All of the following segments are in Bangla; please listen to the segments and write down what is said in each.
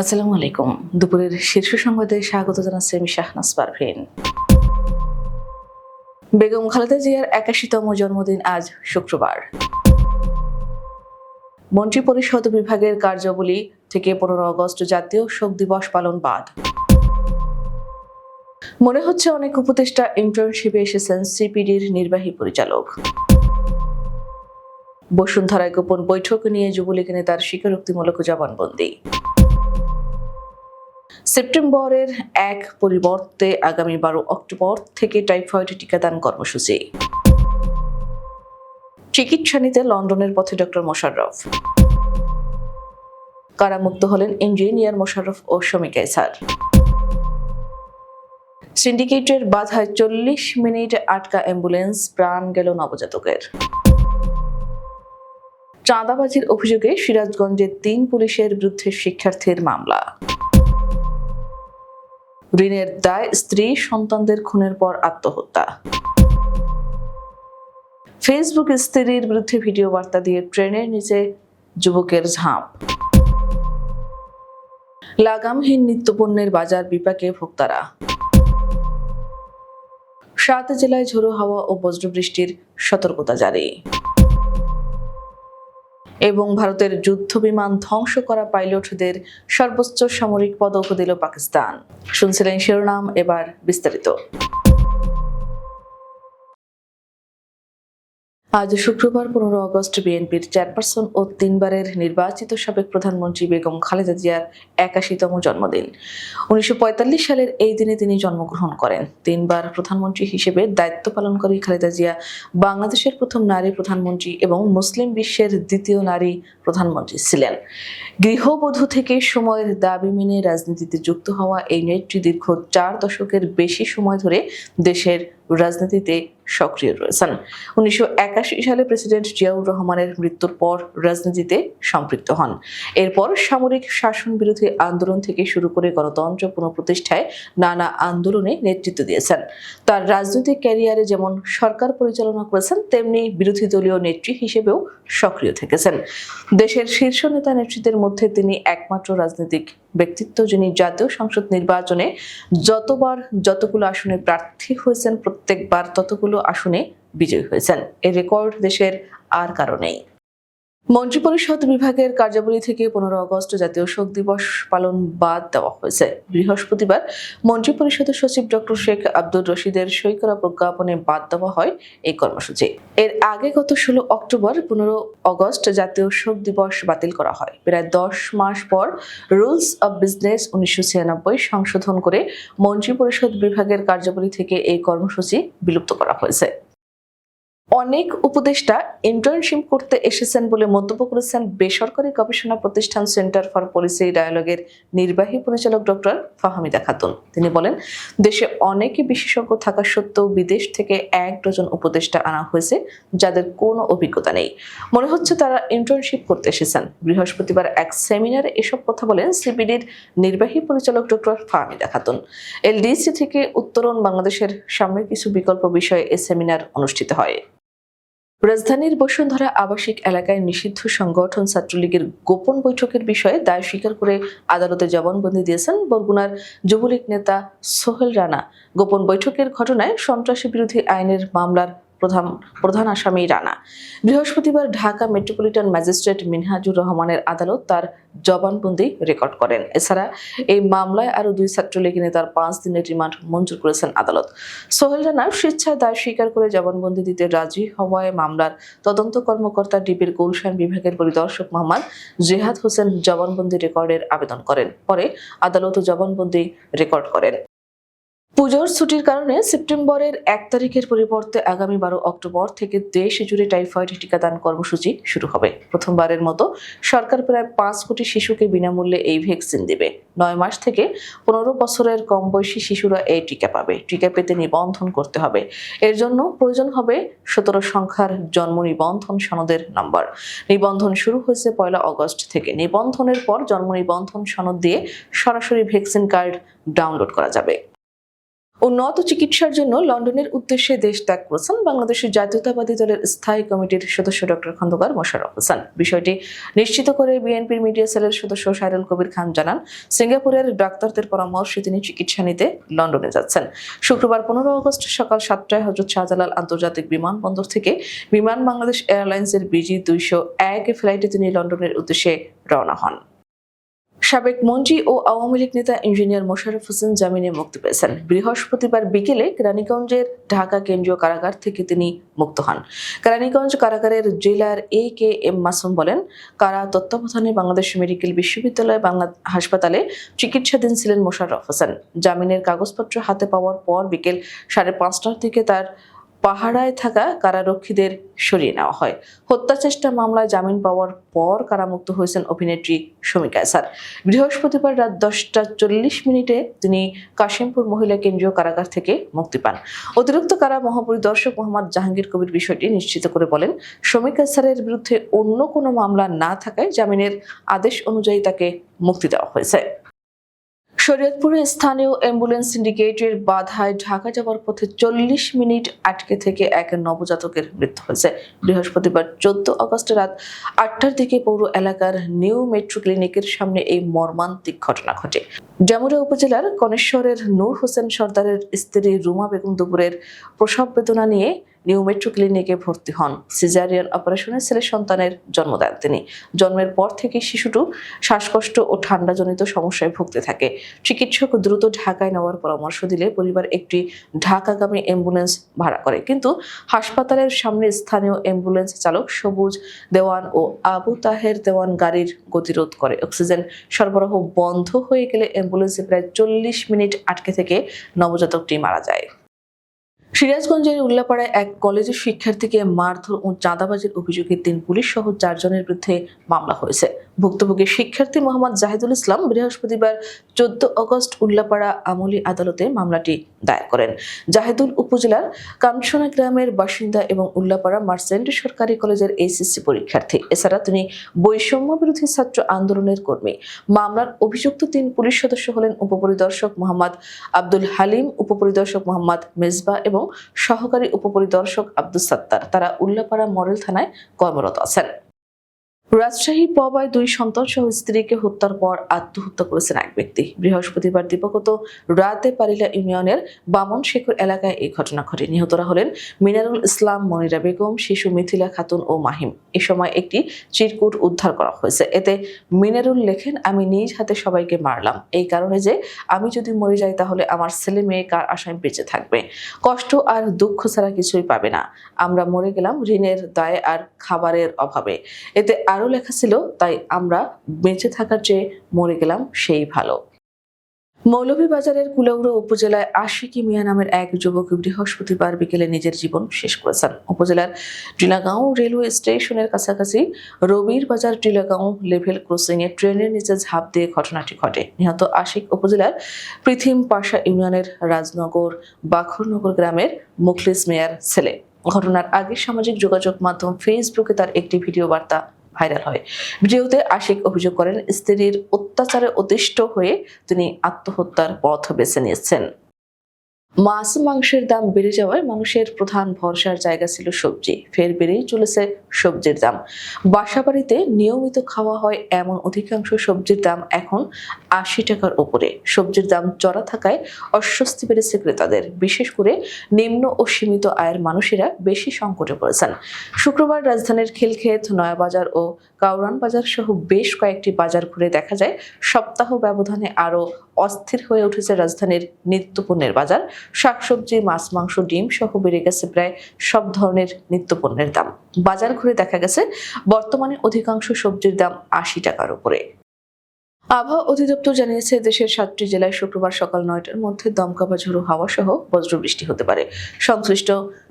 আসসালামু আলাইকুম। দুপুরের শীর্ষ সংবাদে স্বাগত জানাচ্ছি আমি শাহনাজ পারভিন বেগম খালেদা জিয়ার একাশিতম জন্মদিন আজ শুক্রবার। মন্ত্রী পরিষদ বিভাগের কার্যাবলী থেকে পনেরো আগস্ট জাতীয় শোক দিবস পালন বাদ। মনে হচ্ছে অনেক উপদেষ্টা ইন্টার্নশিপে এসেছেন সিপিডির নির্বাহী পরিচালক। বসুন্ধরায় গোপন বৈঠক নিয়ে যুবলীগ নেতার স্বীকারোক্তিমূলক জবানবন্দি। সেপ্টেম্বরের এক পরিবর্তে আগামী বারো অক্টোবর থেকে টাইফয়েড টিকাদান কর্মসূচি। চিকিৎসা নিতে লন্ডনের পথে ডক্টর মোশাররফ। কারামুক্ত হলেন ইঞ্জিনিয়ার মোশাররফ ও শমিকা ইসার সিন্ডিকেটের বাধায় চল্লিশ মিনিট আটকা অ্যাম্বুলেন্স, প্রাণ গেল নবজাতকের। চাঁদাবাজির অভিযোগে সিরাজগঞ্জের তিন পুলিশের বিরুদ্ধে শিক্ষার্থীর মামলা। ঋণের দায় স্ত্রী সন্তানদের খুনের পর আত্মহত্যা। ফেসবুক স্ত্রীর বিরুদ্ধে ভিডিও বার্তা দিয়ে ট্রেনের নিচে যুবকের ঝাঁপ। লাগামহীন নিত্যপণ্যের বাজার বিপাকে ভোক্তারা। সাত জেলায় ঝোড়ো হাওয়া ও বজ্রবৃষ্টির সতর্কতা জারি। এবং ভারতের যুদ্ধ বিমান ধ্বংস করা পাইলটদের সর্বোচ্চ সামরিক পদক দিল পাকিস্তান। শুনছিলেন শিরোনাম, এবার বিস্তারিত। আজ শুক্রবার পনেরো আগস্ট বিএনপির চেয়ারপারসন ও তিনবারের নির্বাচিত সাবেক প্রধানমন্ত্রী বেগম খালেদা জিয়ার একাশিতম জন্মদিন। উনিশশো পঁয়তাল্লিশ সালের এই দিনে তিনি জন্মগ্রহণ করেন। তিনবার প্রধানমন্ত্রী হিসেবে দায়িত্ব পালনকারী খালেদা জিয়া বাংলাদেশের প্রথম নারী প্রধানমন্ত্রী এবং মুসলিম বিশ্বের দ্বিতীয় নারী প্রধানমন্ত্রী ছিলেন। গৃহবধূ থেকে সময়ের দাবি মেনে রাজনীতিতে যুক্ত হওয়া এই নেত্রী দীর্ঘ চার দশকের বেশি সময় ধরে দেশের রাজনীতিতে সক্রিয় রয়েছেন। উনিশশো একাশি সালে প্রেসিডেন্ট জিয়াউর রহমানের মৃত্যুর পর রাজনীতিতে সম্পৃক্ত হন। এরপর সামরিক শাসন বিরোধী আন্দোলন থেকে শুরু করে গণতন্ত্র পুনঃপ্রতিষ্ঠায় নানা আন্দোলনে নেতৃত্ব দিয়েছেন। তার রাজনৈতিক ক্যারিয়ারে যেমন সরকার পরিচালনা করেছেন, তেমনি বিরোধী দলীয় নেত্রী হিসেবেও সক্রিয় থেকেছেন। দেশের শীর্ষ নেতা নেত্রীদের মধ্যে তিনি একমাত্র রাজনৈতিক ব্যক্তিত্ব যিনি জাতীয় সংসদ নির্বাচনে যতবার যতগুলো আসনে প্রার্থী হয়েছেন, প্রত্যেকবার ততগুলো আসনে বিজয়ী হয়েছেন। এ রেকর্ড দেশের আর কারণেই মন্ত্রিপরিষদ বিভাগের কার্যাবলী থেকে পনেরো আগস্ট জাতীয় শোক দিবস পালন বাদ দেওয়া হয়েছে। বৃহস্পতিবার মন্ত্রিপরিষদের সচিব ডক্টর শেখ আব্দুর রশিদের সই করা প্রজ্ঞাপনে বাদ দেওয়া হয় এই কর্মসূচি। এর আগে গত ষোলো অক্টোবর পনেরো আগস্ট জাতীয় শোক দিবস বাতিল করা হয়। প্রায় দশ মাস পর রুলস অব বিজনেস উনিশশো ছিয়ানব্বই সংশোধন করে মন্ত্রিপরিষদ বিভাগের কার্যাবলী থেকে এই কর্মসূচি বিলুপ্ত করা হয়েছে। অনেক উপদেষ্টা ইন্টার্নশিপ করতে এসেছেন বলে মন্তব্য করেছেন বেসরকারি গবেষণা প্রতিষ্ঠান সেন্টার ফর পলিসি ডায়ালগের নির্বাহী পরিচালক ডক্টর ফাহমিদা খাতুন। তিনি বলেন, দেশে অনেকে বিশেষজ্ঞ থাকা সত্ত্বেও বিদেশ থেকে এক ডজন উপদেষ্টা আনা হয়েছে যাদের কোনো অভিজ্ঞতা নেই। মনে হচ্ছে তারা ইন্টার্নশিপ করতে এসেছেন। বৃহস্পতিবার এক সেমিনারে এসব কথা বলেন সিবিডির নির্বাহী পরিচালক ডক্টর ফাহমিদা খাতুন। এলডিসি থেকে উত্তরণ বাংলাদেশের সামনে কিছু বিকল্প বিষয়ে এ সেমিনার অনুষ্ঠিত হয়। রাজধানীর বসুন্ধরা আবাসিক এলাকায় নিষিদ্ধ সংগঠন ছাত্রলীগের গোপন বৈঠকের বিষয়ে দায় স্বীকার করে আদালতে জবানবন্দি দিয়েছেন বরগুনার যুবলীগ নেতা সোহেল রানা। গোপন বৈঠকের ঘটনায় সন্ত্রাসী বিরোধী আইনের মামলার প্রধান প্রধান আসামি রানা। বৃহস্পতিবার ঢাকা মেট্রোপলিটন ম্যাজিস্ট্রেট মিনহাজুর রহমানের আদালত তার জবানবন্দি রেকর্ড করেন। এছাড়া এই মামলায় আরও দুই ছাত্রলীগ নেতার পাঁচ দিনের রিমান্ড মঞ্জুর করেছেন আদালত। সোহেল রানা স্বেচ্ছায় দায় স্বীকার করে জবানবন্দি দিতে রাজি হওয়ায় মামলার তদন্ত কর্মকর্তা ডিবির গুলশান বিভাগের পরিদর্শক মোহাম্মদ জেহাদ হোসেন জবানবন্দি রেকর্ডের আবেদন করেন। পরে আদালত জবানবন্দি রেকর্ড করেন। পুজোর ছুটির কারণে সেপ্টেম্বরের এক তারিখের পরিবর্তে আগামী বারো অক্টোবর থেকে দেশ জুড়ে টাইফয়েড টিকাদান কর্মসূচি শুরু হবে। প্রথমবারের মতো সরকার প্রায় পাঁচ কোটি শিশুকে বিনামূল্যে এই ভ্যাকসিন দেবে। নয় মাস থেকে পনেরো বছরের কম বয়সী শিশুরা এই টিকা পাবে। টিকা পেতে নিবন্ধন করতে হবে। এর জন্য প্রয়োজন হবে সতেরো সংখ্যার জন্ম নিবন্ধন সনদের নম্বর। নিবন্ধন শুরু হয়েছে পয়লা অগস্ট থেকে। নিবন্ধনের পর জন্ম নিবন্ধন সনদ দিয়ে সরাসরি ভ্যাকসিন কার্ড ডাউনলোড করা যাবে। উন্নত চিকিৎসার জন্য লন্ডনের উদ্দেশ্যে দেশ ত্যাগ করেছেন বাংলাদেশের জাতীয়তাবাদী দলের স্থায়ী কমিটির সদস্য ডক্টর খন্দকার মোশাররফ হোসেন। বিষয়টি নিশ্চিত করে বিএনপির মিডিয়া সেলের সদস্য সাইরুল কবির খান জানান, সিঙ্গাপুরের ডাক্তারদের পরামর্শে তিনি চিকিৎসা নিতে লন্ডনে যাচ্ছেন। শুক্রবার পনেরো আগস্ট সকাল সাতটায় হজরত শাহজালাল আন্তর্জাতিক বিমানবন্দর থেকে বিমান বাংলাদেশ এয়ারলাইন্সের বিজি দুইশো এক ফ্লাইটে তিনি লন্ডনের উদ্দেশ্যে রওনা হন। সাবেক মন্ত্রী ও আওয়ামী লীগ নেতা ইঞ্জিনিয়ার মোশারফ হোসেন জামিনে মুক্তি পেয়েছেন। বৃহস্পতিবার বিকেলে কেরানীগঞ্জের ঢাকা কেন্দ্রীয় কারাগার থেকে তিনি মুক্ত হন। কেরানীগঞ্জ কারাগারের জেলার এ কে এম মাসুম বলেন, কারা তত্ত্বাবধানে বাংলাদেশ মেডিকেল বিশ্ববিদ্যালয় বাংলা হাসপাতালে চিকিৎসাধীন ছিলেন মোশাররফ হোসেন। জামিনের কাগজপত্র হাতে পাওয়ার পর বিকেল সাড়ে পাঁচটার দিকে তার পাহারায় থাকা কারারক্ষীদের সরিয়ে নেওয়া হয়। হত্যা চেষ্টা মামলায় জামিন পাওয়ার পর কারামুক্ত হয়েছেন অভিনেত্রী শমিকা স্যার বৃহস্পতিবার রাত দশটা চল্লিশ মিনিটে তিনি কাশিমপুর মহিলা কেন্দ্রীয় কারাগার থেকে মুক্তি পান। অতিরিক্ত কারা মহাপরিদর্শক মোহাম্মদ জাহাঙ্গীর কবির বিষয়টি নিশ্চিত করে বলেন শমিকা স্যারের বিরুদ্ধে অন্য কোনো মামলা না থাকায় জামিনের আদেশ অনুযায়ী তাকে মুক্তি দেওয়া হয়েছে। শরীয়তপুরে স্থানীয় অ্যাম্বুলেন্স সিন্ডিকেটের বাধায় ঢাকা যাওয়ার পথে চল্লিশ মিনিট আটকে থেকে এক নবজাতকের মৃত্যু হয়েছে। বৃহস্পতিবার চোদ্দ আগস্ট রাত আটটার দিকে পৌর এলাকার নিউ মেট্রো ক্লিনিকের সামনে এই মর্মান্তিক ঘটনা ঘটে। জামুরা উপজেলার কনেশ্বরের নূর হোসেন সর্দারের স্ত্রী রুমা বেগম দুপুরের প্রসব বেদনা নিয়ে নিউ মেট্রো ক্লিনিকে ভর্তি হন। সিজারিয়ান অপারেশনে ছেলে সন্তানের জন্ম দেন তিনি। জন্মের পর থেকে শিশুটি শ্বাসকষ্ট ও ঠান্ডাজনিত সমস্যায় ভুগতে থাকে। চিকিৎসক দ্রুত ঢাকায় নেওয়ার পরামর্শ দিলে পরিবার একটি ঢাকাগামী অ্যাম্বুলেন্স ভাড়া করে। কিন্তু হাসপাতালের সামনে স্থানীয় অ্যাম্বুলেন্স চালক সবুজ দেওয়ান ও আবু তাহের দেওয়ান গাড়ির গতিরোধ করে। অক্সিজেন সরবরাহ বন্ধ হয়ে গেলে অ্যাম্বুলেন্সে প্রায় চল্লিশ মিনিট আটকে থেকে নবজাতকটি মারা যায়। সিরাজগঞ্জের উল্লাপাড়ায় এক কলেজের শিক্ষার্থীকে মারধর ও চাঁদাবাজির অভিযোগে তিন পুলিশ সহ চারজনের বিরুদ্ধে মামলা হয়েছে। ভুক্তভোগী শিক্ষার্থী মোহাম্মদ জাহিদুল ইসলাম বৃহস্পতিবার চোদ্দ আগস্ট উল্লাপাড়া আমলি আদালতে মামলাটি দায়ের করেন। জাহিদুল উপজেলার কাঞ্চনা গ্রামের বাসিন্দা এবং উল্লাপাড়া মার্সেন্ট সরকারি কলেজের এইচএসসি পরীক্ষার্থী। এছাড়া তিনি বৈষম্য বিরোধী ছাত্র আন্দোলনের কর্মী। মামলার অভিযুক্ত তিন পুলিশ সদস্য হলেন উপপরিদর্শক মোহাম্মদ আব্দুল হালিম, উপপরিদর্শক মোহাম্মদ মেজবা এবং সহকারী উপপরিদর্শক আব্দুল সাত্তার। তারা উল্লাপাড়া মডেল থানায় কর্মরত আছেন। রাজশাহী পবায় দুই সন্তান সহ স্ত্রীকে হত্যার পর আত্মহত্যা করেছেন এক ব্যক্তি। বৃহস্পতিবার দিবাগত রাতে পারিলা ইউনিয়নের বামন শেখর এলাকায় এই ঘটনা ঘটে। নিহতরা হলেন মিনারুল ইসলাম, মনিরা বেগম, শিশু মিথিলা খাতুন ও মাহিম। এ সময় একটি চিরকুট উদ্ধার করা হয়েছে। এতে মিনারুল লেখেন, আমি নিজ হাতে সবাইকে মারলাম। এই কারণে যে আমি যদি মরে যাই, তাহলে আমার ছেলে মেয়ে কার আশায় বেঁচে থাকবে? কষ্ট আর দুঃখ ছাড়া কিছুই পাবে না। আমরা মরে গেলাম ঋণের দায়ে আর খাবারের অভাবে। এতে আরও লেখা ছিল, তাই আমরা বেঁচে থাকার চেয়ে মরে গেলাম সেই ভালো। মৌলভীবাজারের কুলাউড়া উপজেলায় আশিকি মিয়া নামের এক যুবক বৃহস্পতিবার বিকেলে নিজের জীবন শেষ করেছেন। উপজেলার টিলাগাঁও রেলওয়ে স্টেশনের কাছাকাছি রবির বাজার টিলাগাঁও লেভেল ক্রসিং এ ট্রেনের নিচে ঝাঁপ দিয়ে ঘটনাটি ঘটে। নিহত আশিক উপজেলার পৃথিম পাশা ইউনিয়নের রাজনগর বাখরনগর গ্রামের মুখলিস মেয়ার ছেলে। ঘটনার আগে সামাজিক যোগাযোগ মাধ্যম ফেসবুকে তার একটি ভিডিও বার্তা ভাইরাল হয়। ভিডিওতে আশিক অভিযোগ করেন, স্ত্রীর অত্যাচারে অতিষ্ঠ হয়ে তিনি আত্মহত্যার পথ বেছে নিয়েছেন। মাছ মাংসের দাম বেড়ে যাওয়ায় মানুষের প্রধান ভরসার জায়গা ছিল সবজি। ফের বেড়েই চলেছে সবজির দাম। বাসাবাড়িতে নিয়মিত খাওয়া হয় এমন অধিকাংশ সবজির দাম এখন আশি টাকার উপরে। সবজির দাম চড়া থাকায় অস্বস্তি বেড়েছে ক্রেতাদের। বিশেষ করে নিম্ন ও সীমিত আয়ের মানুষেরা বেশি সংকটে পড়েছেন। শুক্রবার রাজধানীর খিলক্ষেত, নয়াবাজার ও কাউরান বাজার সহ বেশ কয়েকটি বাজার ঘুরে দেখা যায় সপ্তাহ ব্যবধানে আরও অস্থির হয়ে উঠেছে রাজধানীর নিত্যপণ্যের বাজার। শাকসবজি, মাছ, মাংস, ডিম সহ বেড়ে গেছে প্রায় সব ধরনের নিত্যপণ্যের দাম। বাজার ঘুরে দেখা গেছে, বর্তমানে অধিকাংশ সবজির দাম আশি টাকার উপরে। আবহাওয়া অধিদপ্তর জানিয়েছে, দেশের সাতটি জেলায় শুক্রবার সকাল নয়টার মধ্যে দমকা বা ঝোড়ো হাওয়া সহ বজ্রবৃষ্টি হতে পারে। সংশ্লিষ্ট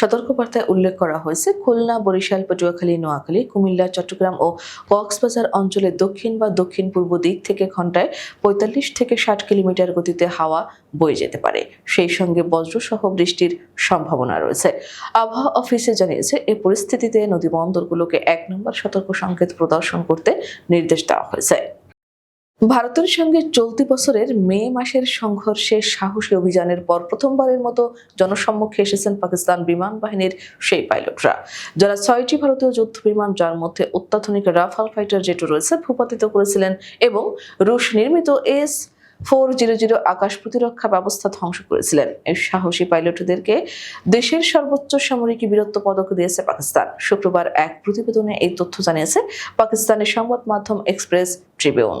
সতর্কবার্তায় উল্লেখ করা হয়েছে, খুলনা, বরিশাল, পটুয়াখালী, নোয়াখালী, কুমিল্লা, চট্টগ্রাম ও কক্সবাজার অঞ্চলের দক্ষিণ বা দক্ষিণ পূর্ব দিক থেকে ঘন্টায় পঁয়তাল্লিশ থেকে ষাট কিলোমিটার গতিতে হাওয়া বয়ে যেতে পারে। সেই সঙ্গে বজ্রসহ বৃষ্টির সম্ভাবনা রয়েছে। আবহাওয়া অফিসে জানিয়েছে এই পরিস্থিতিতে নদী বন্দরগুলোকে এক নম্বর সতর্ক সংকেত প্রদর্শন করতে নির্দেশ দেওয়া হয়েছে। ভারতের সঙ্গে চলতি বছরের মে মাসের সংঘর্ষে সাহসী অভিযানের পর প্রথমবারের মতো জনসম্মুখে এসেছেন পাকিস্তান বিমান বাহিনীর সেই পাইলটরা। যারা ছয়টি ভারতীয় যুদ্ধ বিমান, যার মধ্যে অত্যাধুনিক রাফাল ফাইটার জেটও রয়েছে, ভূপাতিত করেছিলেন এবং রুশ নির্মিত এস ফোর জিরো জিরো আকাশ প্রতিরক্ষা ব্যবস্থা ধ্বংস করেছিলেন। এই সাহসী পাইলটদেরকে দেশের সর্বোচ্চ সামরিক বীরত্ব পদক দিয়েছে পাকিস্তান। শুক্রবার এক প্রতিবেদনে এই তথ্য জানিয়েছে পাকিস্তানের সংবাদ মাধ্যম এক্সপ্রেস ট্রিবিউন।